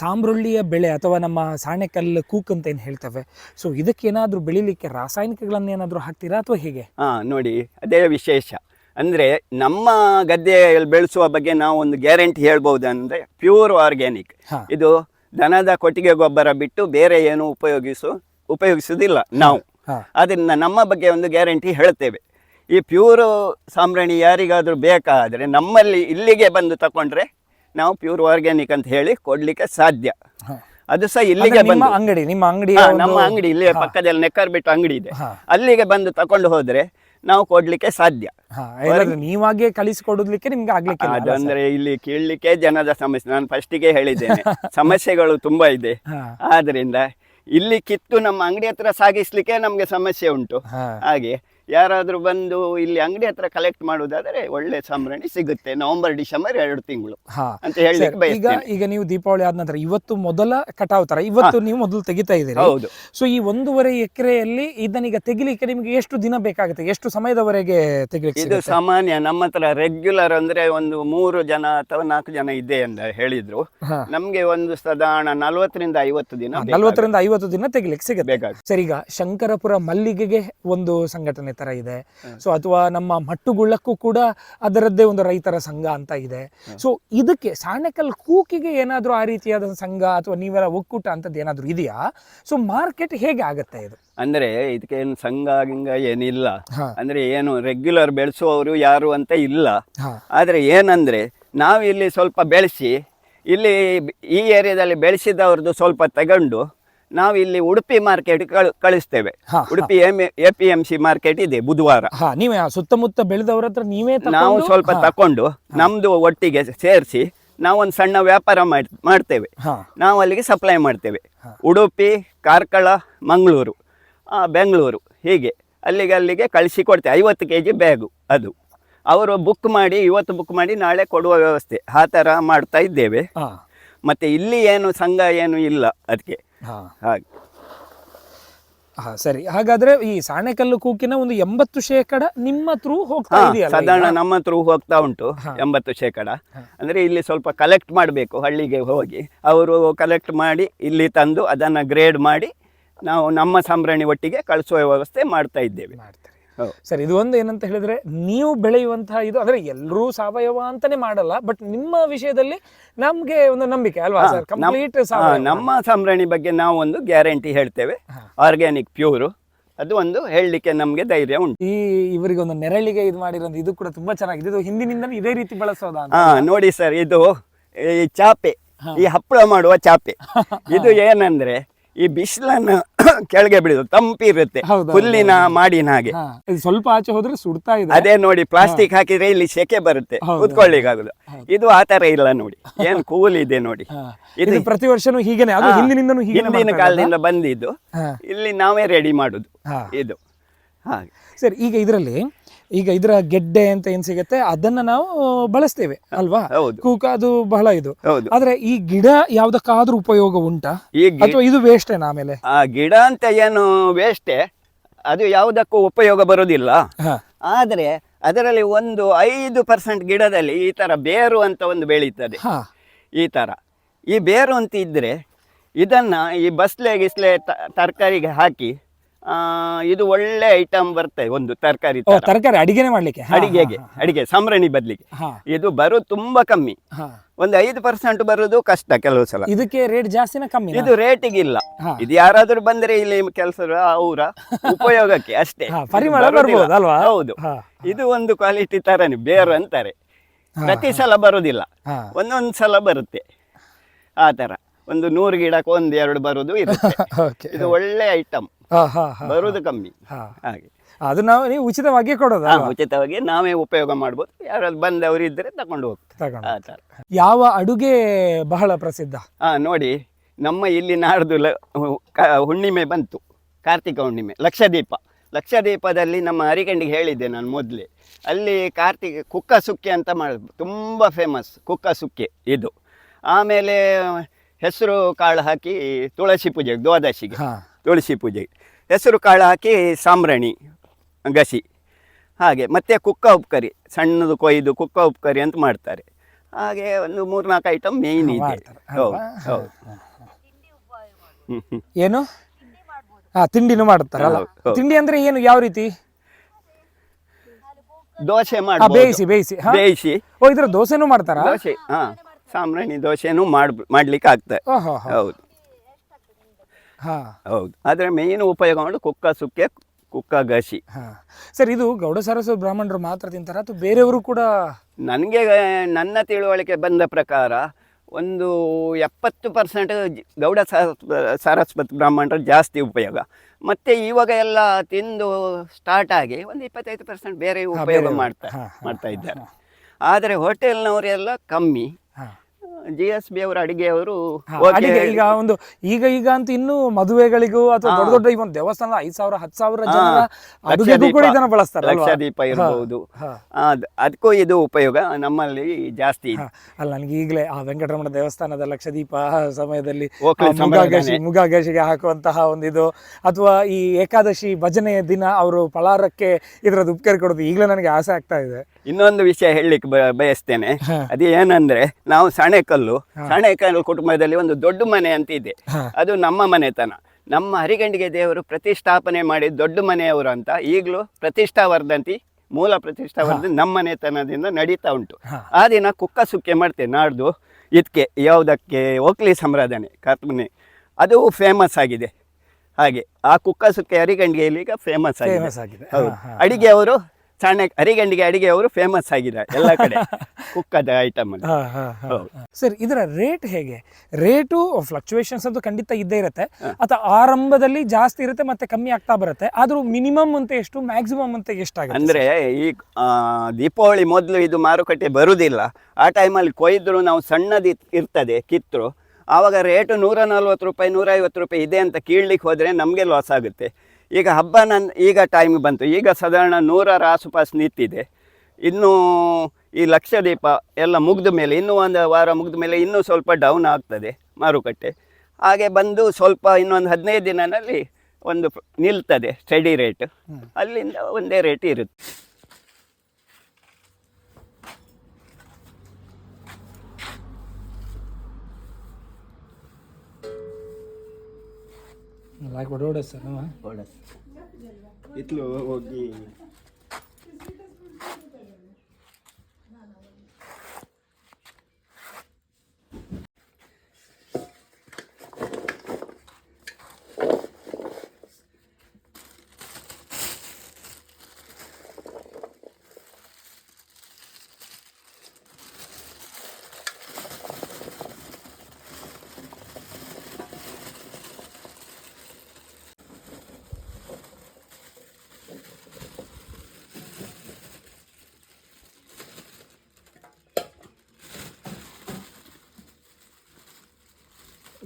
ಸಾಂಬ್ರುಳ್ಳಿಯ ಬೆಳೆ ಅಥವಾ ನಮ್ಮ ಸಾಣೆಕಲ್ಲು ಕೂಕ್ ಅಂತ ಏನು ಹೇಳ್ತವೆ? ಸೊ ಇದಕ್ಕೇನಾದರೂ ಬೆಳಿಲಿಕ್ಕೆ ರಾಸಾಯನಿಕಗಳನ್ನೇನಾದರೂ ಹಾಕ್ತೀರಾ ಅಥವಾ ಹೇಗೆ? ಹಾ ನೋಡಿ ಅದೇ ವಿಶೇಷ. ಅಂದ್ರೆ ನಮ್ಮ ಗದ್ದೆಯಲ್ಲಿ ಬೆಳೆಸುವ ಬಗ್ಗೆ ನಾವು ಒಂದು ಗ್ಯಾರಂಟಿ ಹೇಳ್ಬೋದು ಅಂದ್ರೆ ಪ್ಯೂರ್ ಆರ್ಗ್ಯಾನಿಕ್. ಇದು ದನದ ಕೊಟ್ಟಿಗೆ ಗೊಬ್ಬರ ಬಿಟ್ಟು ಬೇರೆ ಏನು ಉಪಯೋಗಿಸು ಉಪಯೋಗಿಸುವುದಿಲ್ಲ ನಾವು. ಅದರಿಂದ ನಮ್ಮ ಬಗ್ಗೆ ಒಂದು ಗ್ಯಾರಂಟಿ ಹೇಳ್ತೇವೆ. ಈ ಪ್ಯೂರ್ ಸಾಂಬ್ರಾಣಿ ಯಾರಿಗಾದರೂ ಬೇಕಾದರೆ ನಮ್ಮಲ್ಲಿ ಇಲ್ಲಿಗೆ ಬಂದು ತಕೊಂಡ್ರೆ ನಾವು ಪ್ಯೂರ್ ಆರ್ಗ್ಯಾನಿಕ್ ಅಂತ ಹೇಳಿ ಕೊಡ್ಲಿಕ್ಕೆ ಸಾಧ್ಯ. ಅದು ಸಹ ಇಲ್ಲಿಗೆ ಬಂದು ಅಂಗಡಿ ನಿಮ್ಮ ಅಂಗಡಿ ನಮ್ಮ ಅಂಗಡಿ ಇಲ್ಲಿ ಪಕ್ಕದಲ್ಲಿ ನೆಕ್ಕರ್ ಬಿಟ್ಟು ಅಂಗಡಿ ಇದೆ. ಅಲ್ಲಿಗೆ ಬಂದು ತಕೊಂಡು ಹೋದ್ರೆ ನಾವು ಕೊಡ್ಲಿಕ್ಕೆ ಸಾಧ್ಯ. ನೀವಾಗೆ ಕಳಿಸಿಕೊಡಲಿಕ್ಕೆ ನಿಮ್ಗೆ ಆಗ್ಲಿಕ್ಕೆ ಅದು ಅಂದ್ರೆ ಇಲ್ಲಿ ಕೇಳಲಿಕ್ಕೆ ಜನದ ಸಮಸ್ಯೆ. ನಾನು ಫಸ್ಟಿಗೆ ಹೇಳಿದ್ದೇನೆ. ಸಮಸ್ಯೆಗಳು ತುಂಬಾ ಇದೆ. ಆದ್ರಿಂದ ಇಲ್ಲಿ ಕಿತ್ತು ನಮ್ಮ ಅಂಗಡಿ ಹತ್ರ ಸಾಗಿಸ್ಲಿಕ್ಕೆ ನಮ್ಗೆ ಸಮಸ್ಯೆ ಉಂಟು. ಹಾಗೆ ಯಾರಾದ್ರೂ ಬಂದು ಇಲ್ಲಿ ಅಂಗಡಿ ಹತ್ರ ಕಲೆಕ್ಟ್ ಮಾಡುವುದಾದರೆ ಒಳ್ಳೆ ಸಂಭ್ರಣಿ ಸಿಗುತ್ತೆ ನವೆಂಬರ್ ಡಿಸೆಂಬರ್ ಎರಡು ತಿಂಗಳು. ಅಂತ ಹೇಳಿ ಈಗ ಈಗ ನೀವು ದೀಪಾವಳಿ ಆದ ನಂತರ ಇವತ್ತು ಮೊದಲ ಕಟಾವ್ ತರ ಇವತ್ತು ನೀವು ಮೊದಲು ತೆಗಿತಾ ಇದ್ದೀರಿ. ಹೌದು. ಸೊ ಈ ಒಂದೂವರೆ ಎಕರೆಯಲ್ಲಿ ಇದನ್ನೀಗ ತೆಗಿಲಿಕ್ಕೆ ನಿಮಗೆ ಎಷ್ಟು ದಿನ ಬೇಕಾಗುತ್ತೆ? ಎಷ್ಟು ಸಮಯದವರೆಗೆ ತೆಗಿಲಿಕ್ಕೆ ಇದು ಸಾಮಾನ್ಯ ನಮ್ಮ ಹತ್ರ ರೆಗ್ಯುಲರ್ ಅಂದ್ರೆ ಒಂದು ಮೂರು ಜನ ಅಥವಾ ನಾಲ್ಕು ಜನ ಇದೆ ಅಂತ ಹೇಳಿದ್ರು. ನಮ್ಗೆ ಒಂದು ಸಾಧಾರಣ ನಲ್ವತ್ತರಿಂದ ಐವತ್ತು ದಿನ ನಲವತ್ತರಿಂದ ಐವತ್ತು ದಿನ ತೆಗಿಲಿಕ್ಕೆ ಸಿಗುತ್ತೆ. ಬೇಕಾಗುತ್ತೆ. ಸರಿ ಈಗ ಶಂಕರಪುರ ಮಲ್ಲಿಗೆಗೆ ಒಂದು ಸಂಘಟನೆ ತರ ಇದೆ. ಸೊ ಅಥವಾ ನಮ್ಮ ಮಟ್ಟುಗುಳ್ಳಕ್ಕೂ ಕೂಡ ಅದರದ್ದೇ ಒಂದು ರೈತರ ಸಂಘ ಅಂತ ಇದೆ. ಸೊ ಇದಕ್ಕೆ ಸಾಣೆಕಲ್ ಕೂಕಿಗೆ ಏನಾದರೂ ಆ ರೀತಿಯಾದ ಸಂಘ ಅಥವಾ ನೀವೆಲ್ಲ ಒಕ್ಕೂಟ ಅಂತದ್ದು ಏನಾದರೂ ಇದೆಯಾ? ಸೊ ಮಾರ್ಕೆಟ್ ಹೇಗೆ ಆಗತ್ತೆ ಇದು? ಅಂದ್ರೆ ಇದಕ್ಕೆ ಏನು ಸಂಘ ಗಿಂಗ ಏನಿಲ್ಲ. ಅಂದ್ರೆ ಏನು ರೆಗ್ಯುಲರ್ ಬೆಳೆಸುವವರು ಯಾರು ಅಂತ ಇಲ್ಲ. ಆದ್ರೆ ಏನಂದ್ರೆ ನಾವು ಇಲ್ಲಿ ಸ್ವಲ್ಪ ಬೆಳೆಸಿ ಇಲ್ಲಿ ಈ ಏರಿಯಾದಲ್ಲಿ ಬೆಳೆಸಿದವ್ರದ್ದು ಸ್ವಲ್ಪ ತಗೊಂಡು ನಾವು ಇಲ್ಲಿ ಉಡುಪಿ ಮಾರ್ಕೆಟ್ ಕಳಿಸ್ತೇವೆ. Udupi A P M C market ಇದೆ ಬುಧವಾರ. ನೀವೇ ಸುತ್ತಮುತ್ತ ಬೆಳೆದವ್ರ ಹತ್ರ ನೀವೇ ನಾವು ಸ್ವಲ್ಪ ತಕೊಂಡು ನಮ್ದು ಒಟ್ಟಿಗೆ ಸೇರಿಸಿ ನಾವೊಂದು ಸಣ್ಣ ವ್ಯಾಪಾರ ಮಾಡ್ ಮಾಡ್ತೇವೆ. ನಾವು ಅಲ್ಲಿಗೆ ಸಪ್ಲೈ ಮಾಡ್ತೇವೆ. ಉಡುಪಿ ಕಾರ್ಕಳ ಮಂಗಳೂರು ಬೆಂಗಳೂರು ಹೀಗೆ. ಅಲ್ಲಿಗೆ ಅಲ್ಲಿಗೆ ಕಳಿಸಿ ಕೊಡ್ತೇವೆ. ಐವತ್ತು ಕೆ ಜಿ ಬ್ಯಾಗು ಅದು. ಅವರು ಬುಕ್ ಮಾಡಿ ಇವತ್ತು ಬುಕ್ ಮಾಡಿ ನಾಳೆ ಕೊಡುವ ವ್ಯವಸ್ಥೆ. ಆ ಥರ ಮಾಡ್ತಾ ಇದ್ದೇವೆ. ಮತ್ತು ಇಲ್ಲಿ ಏನು ಸಂಘ ಏನು ಇಲ್ಲ ಅದಕ್ಕೆ. ಹಾಗೆ. ಹಾ ಸರಿ. ಹಾಗಾದ್ರೆ ಈ ಸಾಣೆಕಲ್ಲು ಕೂಕಿನ ಒಂದು ಎಂಬತ್ತು ಶೇಕಡ ನಿಮ್ಮ ಥ್ರೂ ಹೋಗ್ತಾ ಇದೆಯಲ್ಲ ಸಾಧಾರಣ? ನಮ್ಮ ತ್ರೂ ಹೋಗ್ತಾ ಉಂಟು. ಎಂಬತ್ತು ಶೇಕಡ. ಅಂದ್ರೆ ಇಲ್ಲಿ ಸ್ವಲ್ಪ ಕಲೆಕ್ಟ್ ಮಾಡಬೇಕು ಹಳ್ಳಿಗೆ ಹೋಗಿ. ಅವರು ಕಲೆಕ್ಟ್ ಮಾಡಿ ಇಲ್ಲಿ ತಂದು ಅದನ್ನ ಗ್ರೇಡ್ ಮಾಡಿ ನಾವು ನಮ್ಮ ಸಂಭ್ರಣಿ ಒಟ್ಟಿಗೆ ಕಳಿಸುವ ವ್ಯವಸ್ಥೆ ಮಾಡ್ತಾ ಇದ್ದೇವೆ. ಸರಿ ಇದು ಒಂದು ಏನಂತ ಹೇಳಿದ್ರೆ ನೀವು ಬೆಳೆಯುವಂತಹ ಇದು ಅಂದ್ರೆ ಎಲ್ಲರೂ ಸಾವಯವ ಅಂತಾನೆ ಮಾಡಲ್ಲ ಬಟ್ ನಿಮ್ಮ ವಿಷಯದಲ್ಲಿ ನಮ್ಗೆ ಒಂದು ನಂಬಿಕೆ ಅಲ್ವಾ ಸರ್? ಕಂಪ್ಲೀಟ್ ನಮ್ಮ ಸಂಭ್ರಣಿ ಬಗ್ಗೆ ನಾವು ಒಂದು ಗ್ಯಾರಂಟಿ ಹೇಳ್ತೇವೆ. ಆರ್ಗ್ಯಾನಿಕ್ ಪ್ಯೂರು ಅದು ಒಂದು ಹೇಳಲಿಕ್ಕೆ ನಮಗೆ ಧೈರ್ಯ ಉಂಟು. ಈ ಇವರಿಗೆ ಒಂದು ನೆರಳಿಗೆ ಇದು ಮಾಡಿರೋದು ಇದು ಕೂಡ ತುಂಬಾ ಚೆನ್ನಾಗಿದೆ. ಇದು ಹಿಂದಿನಿಂದ ಇದೇ ರೀತಿ ಬಳಸೋದ ಅಂತ. ಹಾ ನೋಡಿ ಸರ್ ಇದು ಈ ಚಾಪೆ ಈ ಹಪ್ಪಳ ಮಾಡುವ ಚಾಪೆ. ಇದು ಏನಂದ್ರೆ ಈ ಬಿಸಿಲನ್ನ ಕೆಳಗೆ ಬಿಡುದು ತಂಪಿರುತ್ತೆ ಹುಲ್ಲಿನ ಮಾಡಿನ ಹಾಗೆ. ಸ್ವಲ್ಪ ಆಚೆ ಹೋದ್ರೆ ಸುಡ್ತಾ ಇದೆ. ಅದೇ ನೋಡಿ ಪ್ಲಾಸ್ಟಿಕ್ ಹಾಕಿದ್ರೆ ಇಲ್ಲಿ ಸೆಕೆ ಬರುತ್ತೆ. ಕೂತ್ಕೊಳ್ಳಿಕ್ಕಾಗುದು ಇದು ಆ ತರ ಇಲ್ಲ ನೋಡಿ. ಏನ್ ಕೂಲ್ ಇದೆ ನೋಡಿ. ಇದು ಪ್ರತಿ ವರ್ಷನು ಹೀಗೇನೆ. ಹಿಂದಿನ ಕಾಲದಿಂದ ಬಂದಿದ್ದು. ಇಲ್ಲಿ ನಾವೇ ರೆಡಿ ಮಾಡುದು. ಇದು. ಹಾಗೆ. ಸರಿ ಈಗ ಇದರಲ್ಲಿ ಈಗ ಇದರ ಗೆಡ್ಡೆ ಅಂತ ಏನ್ ಸಿಗುತ್ತೆ ಅದನ್ನ ನಾವು ಬಳಸ್ತೇವೆ ಅಲ್ವಾ? ಹೌದು. ಕೂಕ ಅದು ಬಹಳ ಇದು. ಆದ್ರೆ ಈ ಗಿಡ ಯಾವ್ದಕ್ಕಾದ್ರೂ ಉಪಯೋಗ ಉಂಟಾ? ಅಥವಾ ಇದು ವೇಸ್ಟೇನಾ ಆಮೇಲೆ ಆ ಗಿಡ ಅಂತ ಏನು ವೇಸ್ಟೆ ಅದು ಯಾವುದಕ್ಕೂ ಉಪಯೋಗ ಬರೋದಿಲ್ಲ. ಆದ್ರೆ ಅದರಲ್ಲಿ ಒಂದು ಐದು ಪರ್ಸೆಂಟ್ ಗಿಡದಲ್ಲಿ ಈ ತರ ಬೇರು ಅಂತ ಒಂದು ಬೆಳೀತದೆ. ಹಾ. ಈ ತರ. ಈ ಬೇರು ಅಂತ ಇದ್ರೆ ಇದನ್ನ ಈ ಬಸ್ಲೆ ಗಿಸ್ಲೆ ತರಕಾರಿಗೆ ಹಾಕಿ ಇದು ಒಳ್ಳೆ ಐಟಮ್ ಬರ್ತದೆ ಒಂದು ತರಕಾರಿ ತರಕಾರಿ ಅಡಿಗೆನೆ ಮಾಡ್ಲಿಕ್ಕೆ? ಅಡಿಗೆಗೆ ಅಡಿಗೆ ಸಂಭ್ರಣಿ ಬದಲಿಗೆ. ಇದು ಬರೋದು ತುಂಬಾ ಕಮ್ಮಿ. ಒಂದು ಐದು ಪರ್ಸೆಂಟ್ ಬರೋದು ಕಷ್ಟ ಕೆಲವು ಸಲ. ಇದಕ್ಕೆ ರೇಟ್ ಜಾಸ್ತಿನ ಕಮ್ಮಿ ಇದು ರೇಟಿಗೆ ಇಲ್ಲ ಇದು ಯಾರಾದ್ರೂ ಬಂದ್ರೆ ಇಲ್ಲಿ ಕೆಲಸ ಅವರ ಉಪಯೋಗಕ್ಕೆ ಅಷ್ಟೇ. ಪರಿಮಳ ಅಲ್ವಾ? ಹೌದು. ಇದು ಒಂದು ಕ್ವಾಲಿಟಿ ತರನೇ ಬೇರು ಅಂತಾರೆ. ಪ್ರತಿ ಸಲ ಬರುದಿಲ್ಲ. ಒಂದೊಂದ್ ಸಲ ಬರುತ್ತೆ. ಆ ತರ. ಒಂದು ನೂರು ಗಿಡಕ್ಕೆ ಒಂದ್ ಎರಡು ಬರುದು ಇರುತ್ತೆ. ಇದು ಒಳ್ಳೆ ಐಟಮ್ ಬರುದು ಕಮ್ಮಿ. ಹಾ. ಹಾಗೆ. ಅದು ನಾವು ನೀವು ಉಚಿತವಾಗಿ ಕೊಡೋದು? ಉಚಿತವಾಗಿ ನಾವೇ ಉಪಯೋಗ ಮಾಡ್ಬೋದು. ಯಾರಾದ್ರು ಬಂದವರು ಇದ್ರೆ ತಕೊಂಡು ಹೋಗ್ತಾರೆ. ತಗೊಂಡು ಯಾವ ಅಡುಗೆ ಬಹಳ ಪ್ರಸಿದ್ಧ? ಹಾ ನೋಡಿ ನಮ್ಮ ಇಲ್ಲಿ ನಾಡ್ದು ಹುಣ್ಣಿಮೆ ಬಂತು. ಕಾರ್ತಿಕ ಹುಣ್ಣಿಮೆ ಲಕ್ಷದೀಪ. ಲಕ್ಷದೀಪದಲ್ಲಿ ನಮ್ಮ ಅರಿಕಂಡಿಗೆ ಹೇಳಿದ್ದೆ ನಾನು ಮೊದಲೇ. ಅಲ್ಲಿ ಕಾರ್ತಿಕ ಕುಕ್ಕ ಸುಕ್ಕೆ ಅಂತ ಮಾಡೋದು ತುಂಬ ಫೇಮಸ್ ಕುಕ್ಕ ಸುಕ್ಕೆ ಇದು. ಆಮೇಲೆ ಹೆಸರು ಕಾಳು ಹಾಕಿ ತುಳಸಿ ಪೂಜೆಗೆ ದ್ವಾದಶಿಗೆ. ತುಳಸಿ ಪೂಜೆ. ಹೆಸರು ಕಾಳು ಹಾಕಿ ಸಾಂಬ್ರಾಣಿ ಗಸಿ. ಹಾಗೆ ಮತ್ತು ಕುಕ್ಕ ಉಪ್ಕರಿ ಸಣ್ಣದು ಕೊಯ್ದು ಕುಕ್ಕ ಉಪ್ಕರಿ ಅಂತ ಮಾಡ್ತಾರೆ. ಹಾಗೆ ಒಂದು ಮೂರ್ನಾಲ್ಕು ಐಟಮ್ ಮೇಯ್ನ್ ಇದೆ. ಹೌದು. ಏನು? ಹಾ ತಿಂಡಿನೂ ಮಾಡುತ್ತಾರಲ್ಲ ಹೌದು. ತಿಂಡಿ ಅಂದ್ರೆ ಏನು ಯಾವ ರೀತಿ? ದೋಸೆ ಮಾಡಿ ಬೇಯಿಸಿ ಬೇಯಿಸಿ? ಬೇಯಿಸಿ. ಓ ಇದ್ರ ದೋಸೆನೂ ಮಾಡ್ತಾರಾ? ದೋಸೆ ಹಾ ಸಾಂಬ್ರಾಣಿ ದೋಸೆನೂ ಮಾಡ್ ಮಾಡ್ಲಿಕ್ಕೆ ಆಗ್ತದೆ ಹೌದು. ಹೌದು. ಆದರೆ ಮೇನ್ ಉಪಯೋಗ ಮಾಡಿ ಕುಕ್ಕ ಸುಕ್ಕೆ ಕುಕ್ಕ ಗಸಿ ಸರ್ ಇದು ಗೌಡ ಸರಸ್ವತಿ ಬ್ರಾಹ್ಮಣರು ಮಾತ್ರ ತಿಂತಾರ ಅಥವಾ ಬೇರೆಯವರು ಕೂಡ ನನಗೆ ನನ್ನ ತಿಳುವಳಿಕೆ ಬಂದ ಪ್ರಕಾರ ಒಂದು ಎಪ್ಪತ್ತು ಪರ್ಸೆಂಟ್ ಗೌಡ ಸಾರಸ್ವತ್ ಬ್ರಾಹ್ಮಣರು ಜಾಸ್ತಿ ಉಪಯೋಗ. ಮತ್ತು ಇವಾಗ ಎಲ್ಲ ತಿಂದು ಸ್ಟಾರ್ಟ್ ಆಗಿ ಒಂದು ಇಪ್ಪತ್ತೈದು ಪರ್ಸೆಂಟ್ ಬೇರೆ ಉಪಯೋಗ. ಮಾಡ್ತಾ ಮಾಡ್ತಾ ಇದ್ದಾರೆ. ಆದರೆ ಹೋಟೆಲ್ನವರೆಲ್ಲ ಕಮ್ಮಿ. ಜಿ ಎಸ್ ಬಿ ಅವರು ಅಡಿಗೆಯವರು ಅಡಿಗೆ ಈಗ ಒಂದು ಈಗ ಈಗ ಅಂತ ಇನ್ನು ಮದುವೆಗಳಿಗೂ ಅಥವಾ ದೊಡ್ಡ ದೊಡ್ಡ ಈ ಒಂದು ದೇವಸ್ಥಾನ ಐದ್ ಸಾವಿರ ಹತ್ತು ಸಾವಿರ ಜನ ಜನರ ಅಡುಗೆಗೂ ಕೂಡ ಇದನ್ನ ಬಳಸ್ತಾರೆ ಲಕ್ಷದೀಪ ಇರಬಹುದು. ಅದಕ್ಕೂ ಇದು ಉಪಯೋಗ ನಮ್ಮಲ್ಲಿ ಜಾಸ್ತಿ ಅಲ್ಲ ನನಗೆ ಈಗಲೇ ಆ ವೆಂಕಟರಮಣ ದೇವಸ್ಥಾನದ ಲಕ್ಷದೀಪ ಸಮಯದಲ್ಲಿ ಮುಗಾಗಶಿ ಮುಗಾಗಶಿಗೆ ಹಾಕುವಂತಹ ಒಂದು ಇದು. ಅಥವಾ ಈ ಏಕಾದಶಿ ಭಜನೆಯ ದಿನ ಅವರು ಫಲಾರಕ್ಕೆ ಇದರದ್ದು ಉಪಕಾರ ಕೊಡೋದು ಈಗಲೇ ನನಗೆ ಆಸೆ ಆಗ್ತಾ ಇದೆ. ಇನ್ನೊಂದು ವಿಷಯ ಹೇಳಲಿಕ್ಕೆ ಬ- ಬಯಸ್ತೇನೆ. ಅದು ಏನಂದ್ರೆ ನಾವು ಸಣೆಕಲ್ಲು ಸಣೆಕಲ್ಲು ಕುಟುಂಬದಲ್ಲಿ ಒಂದು ದೊಡ್ಡ ಮನೆ ಅಂತ ಇದೆ. ಅದು ನಮ್ಮ ಮನೆತನ. ನಮ್ಮ ಹರಿಗಂಡಿಗೆ ದೇವರು ಪ್ರತಿಷ್ಠಾಪನೆ ಮಾಡಿ ದೊಡ್ಡ ಮನೆಯವರು ಅಂತ ಈಗಲೂ ಪ್ರತಿಷ್ಠಾ ವರ್ಧಂತಿ ಮೂಲ ಪ್ರತಿಷ್ಠಾವರ್ಧಂತಿ ನಮ್ಮ ಮನೆತನದಿಂದ ನಡೀತಾ ಉಂಟು. ಆ ದಿನ ಕುಕ್ಕ ಸುಕ್ಕೆ ಮಾಡ್ತೇವೆ ನಾಡ್ದು ಇದಕ್ಕೆ ಯಾವುದಕ್ಕೆ ಓಕ್ಲಿ ಸಂರಾಧನೆ ಕರ್ತಮನೆ ಅದು ಫೇಮಸ್ ಆಗಿದೆ. ಹಾಗೆ ಆ ಕುಕ್ಕ ಸುಕ್ಕೆ ಹರಿಗಂಡಿಗೆಯಲ್ಲಿ ಈಗ ಫೇಮಸ್ ಆಗಿದೆ. ಹೌದು. ಹಾ, ಹಾ. ಅಡಿಗೆ ಅವರು ಸಣ್ಣ ಅರಿಗಂಡಿಗೆ ಅಡಿಗೆ ಅವರು ಫೇಮಸ್ ಆಗಿದ್ದಾರೆ ಎಲ್ಲ ಕಡೆ. ಕುಕ್ಕದ ಐಟಮ್. ಸರ್ ಇದರ ರೇಟ್ ಹೇಗೆ? ರೇಟು ಫ್ಲಕ್ಚುಯೇಷನ್ಸ್ ಅಂತೂ ಖಂಡಿತ ಇದ್ದೇ ಇರುತ್ತೆ. ಅಥವಾ ಆರಂಭದಲ್ಲಿ ಜಾಸ್ತಿ ಇರುತ್ತೆ ಮತ್ತೆ ಕಮ್ಮಿ ಆಗ್ತಾ ಬರುತ್ತೆ. ಆದ್ರೂ ಮಿನಿಮಮ್ ಅಂತ ಎಷ್ಟು ಮ್ಯಾಕ್ಸಿಮಮ್ ಅಂತ ಎಷ್ಟಾಗುತ್ತೆ ಅಂದ್ರೆ ಈ ದೀಪಾವಳಿ ಮೊದಲು ಇದು ಮಾರುಕಟ್ಟೆ ಬರುವುದಿಲ್ಲ ಆ ಟೈಮಲ್ಲಿ ಕೊಯ್ದ್ರು ನಾವು ಸಣ್ಣದು ಇರ್ತದೆ ಕಿತ್ತರು ಆವಾಗ ರೇಟು ನೂರ ನಲ್ವತ್ತು ರೂಪಾಯಿ ನೂರೈವತ್ತು ರೂಪಾಯಿ ಇದೆ ಅಂತ ಕೀಳ್ಲಿಕ್ಕೆ ಹೋದರೆ ನಮಗೆ ಲಾಸ್ ಆಗುತ್ತೆ. ಈಗ ಹಬ್ಬ ನನ್ನ ಈಗ ಟೈಮ್ ಬಂತು. ಈಗ ಸಾಧಾರಣ ನೂರರ ಆಸುಪಾಸು ನಿಂತಿದೆ. ಇನ್ನೂ ಈ ಲಕ್ಷದೀಪ ಎಲ್ಲ ಮುಗಿದ ಮೇಲೆ ಇನ್ನೂ ಒಂದು ವಾರ ಮುಗಿದ ಮೇಲೆ ಇನ್ನೂ ಸ್ವಲ್ಪ ಡೌನ್ ಆಗ್ತದೆ ಮಾರುಕಟ್ಟೆ. ಹಾಗೆ ಬಂದು ಸ್ವಲ್ಪ ಇನ್ನೊಂದು ಹದಿನೈದು ದಿನದಲ್ಲಿ ಒಂದು ನಿಲ್ತದೆ ಸ್ಟಡಿ ರೇಟ್ ಅಲ್ಲಿಂದ ಒಂದೇ ರೇಟ್ ಇರುತ್ತೆ. ಲೈಕ್ ಒಡೋಡೆ ಸರ್ ಇತ್ಲು ಹೋಗಿ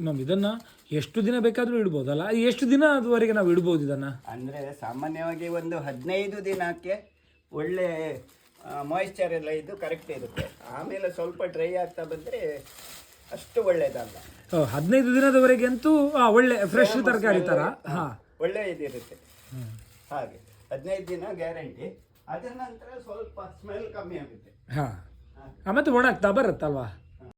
ಮ್ಯಾಮ್ ಇದನ್ನ ಎಷ್ಟು ದಿನ ಬೇಕಾದರೂ ಇಡ್ಬೋದಲ್ಲ ಎಷ್ಟು ದಿನ ಅದುವರೆಗೆ ನಾವು ಇಡ್ಬೋದು ಇದನ್ನ? ಅಂದರೆ ಸಾಮಾನ್ಯವಾಗಿ ಒಂದು ಹದಿನೈದು ದಿನಕ್ಕೆ ಒಳ್ಳೆ ಮಾಯಿಶ್ಚರ್ ಎಲ್ಲ ಇದು ಕರೆಕ್ಟ್ ಇರುತ್ತೆ. ಆಮೇಲೆ ಸ್ವಲ್ಪ ಡ್ರೈ ಆಗ್ತಾ ಬಂದರೆ ಅಷ್ಟು ಒಳ್ಳೇದಲ್ಲ. ಹದಿನೈದು ದಿನದವರೆಗೆ ಅಂತೂ ಒಳ್ಳೆ ಫ್ರೆಶ್ ತರಕಾರಿ ತರ? ಹಾ. ಒಳ್ಳೆ ಇದಿರುತ್ತೆ. ಹಾಗೆ ಹದಿನೈದು ದಿನ ಗ್ಯಾರಂಟಿ ಅದರ ನಂತರ ಸ್ವಲ್ಪ ಸ್ಮೆಲ್ ಕಮ್ಮಿ ಆಗುತ್ತೆ. ಹಾ. ಮತ್ತೆ ಒಣಗ್ತಾ ಬರುತ್ತಲ್ವಾ?